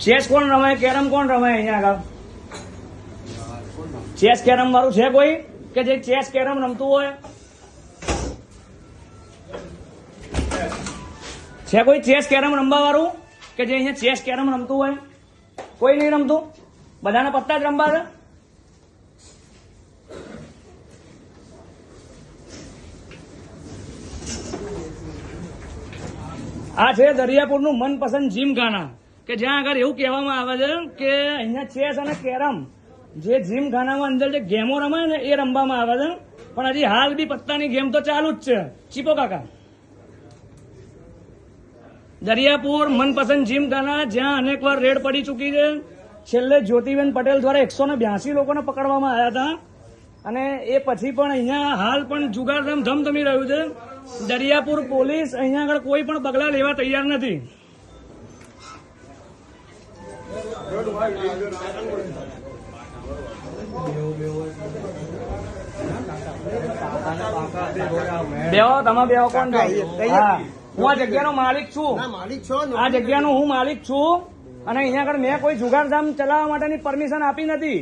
Chess કોણ રમે? Carrom કોણ રમે અહીંયા આગળ? ચેસ કેરમ વાળું છે કોઈ? કે જે ચેસ કેરમ રમતું હોય? છે કોઈ ચેસ કેરમ રમવા વાળું? કે જે અહીંયા ચેસ કેરમ રમતું હોય? કોઈ નહીં રમતું? બધાને પત્તા જ રમવા છે? આ છે દરિયાપુરનું મનપસંદ જીમખાના કે જ્યાં આગળ એવું કહેવામાં આવે છે કે અહીંયા ચેસ અને કેરમ જે જીમખાનામાં અંદર જે ગેમો રમાય ને એ રમવામાં આવે છે. પણ હજી હાલ બી પત્તાની ગેમ તો ચાલુ જ છે. ચીપો કાકા. દરિયાપુર મનપસંદ જીમખાના જ્યાં અનેક વાર રેડ પડી ચૂકી છે. છેલ્લે જ્યોતિબેન પટેલ દ્વારા એકસો ને બ્યાસી લોકોને પકડવામાં આવ્યા હતા. અને એ પછી પણ અહીંયા હાલ પણ જુગાર ધમધમી રહ્યું છે. દરિયાપુર પોલીસ અહીંયા આગળ કોઈ પણ પગલાં લેવા તૈયાર નથી. બેહો તમે બેહો કોણ હા. આ જગ્યાનો માલિક છું. આ જગ્યાનો હું માલિક છું. અને અહીંયા આગળ મેં કોઈ જુગારધામ ચલાવવા માટેની પરમિશન આપી નથી.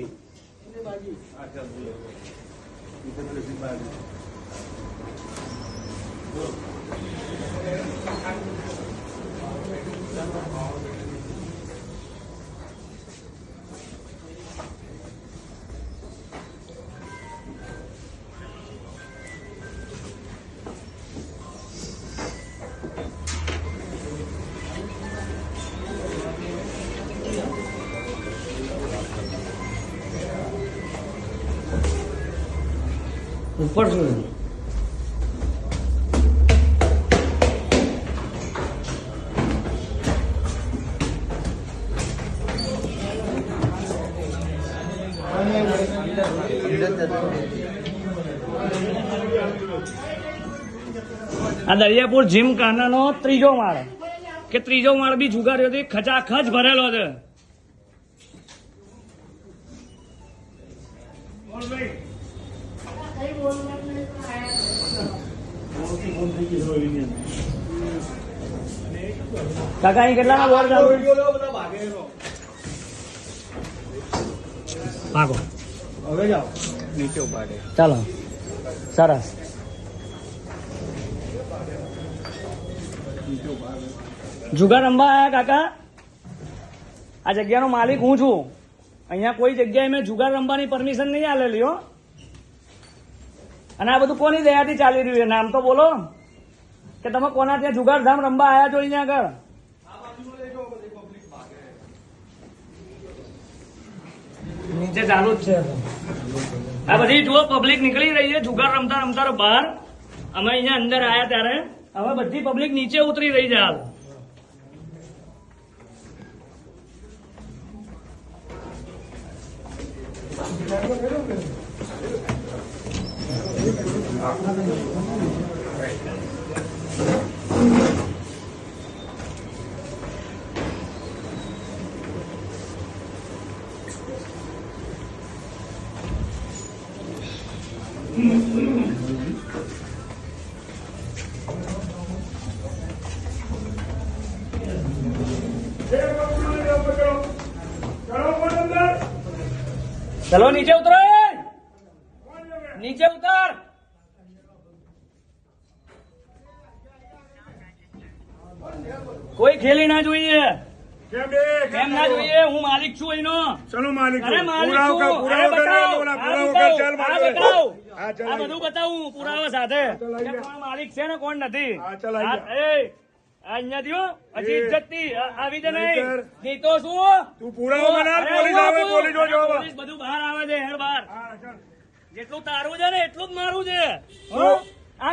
ઉપર છે? આ દરિયાપુર જીમ કાનાનો ત્રીજો માળ. કે ત્રીજો માળ બી જુગારીઓથી ખચાખચ ભરેલો છે. કાકા, અહીં કેટલાના બોર્ડ ચાલુ? ભાગો. હવે જાઓ નીચે ઉપાડે ચાલો. સરસ. જુગાર રમવા આયા કાકા. આ જગ્યાનો માલિક હું છું. અહીંયા કોઈ જગ્યાએ મેં જુગાર રમવાની પરમિશન નહીં આલેલી હો. અને આ બધું કોની દયાથી ચાલી રહ્યું છે? નામ તો બોલો. કે તમે કોના ત્યાં જુગારધામ રમવા આયા છો અહીંયા આગળ? નીચે ચાલુ જ છે આ બધી જુઓ પબ્લિક નીકળી રહી છે જુગાર રમતા રમતા બહાર. અમે અહીંયા અંદર આવ્યા ત્યારે. હવે બધી પબ્લિક નીચે ઉતરી રહી છે હાલ. Thank નીચે ઉતરો એ! નીચે ઉતર કોઈ ખેલી ના જોઈએ. કેમ ના જોઈએ? હું માલિક છું એનો. ચલો માલિક આ બધું બતાવું પુરાવા સાથે. કોણ માલિક છે ને કોણ નથી? હા, ચાલ આવી આ- જા. એ આ અહીંયા હજી ઇજ્જતથી આવી જ નહીં નહીંતર. શું? તું પુરાવો બના પોલીસ આવે પોલીસ પોલીસ બધું બહાર આવે છે હેડ બહાર. જેટલું તારું છે ને એટલું જ મારું છે.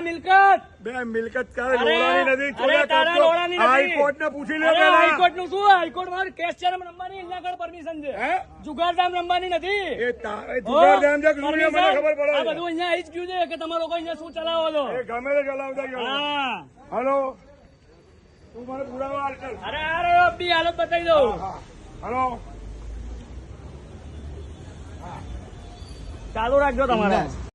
મિલકત. બે મિલકત તારે લોડાની નથી અરે તારા લોડાની નથી. હાઈકોર્ટ ને પૂછી લે પેલા. હાઈકોર્ટનું શું? હાઈકોર્ટમાં કેસ છે રમવાની એના આગળ પરમિશન છે. જુગારધામ રમવાની નથી એ છે મને આ બધું અહીંયા આવી જ ગયું છે કે તમે લોકો અહીંયા શું ચલાવો છો? એ ગમે તે ચલાવતા ગયો હા. હલો? તું મને પુરાવા અરે અરે બી હાલત બતાવી દઉં. હેલો? ચાલુ રાખજો તમારે.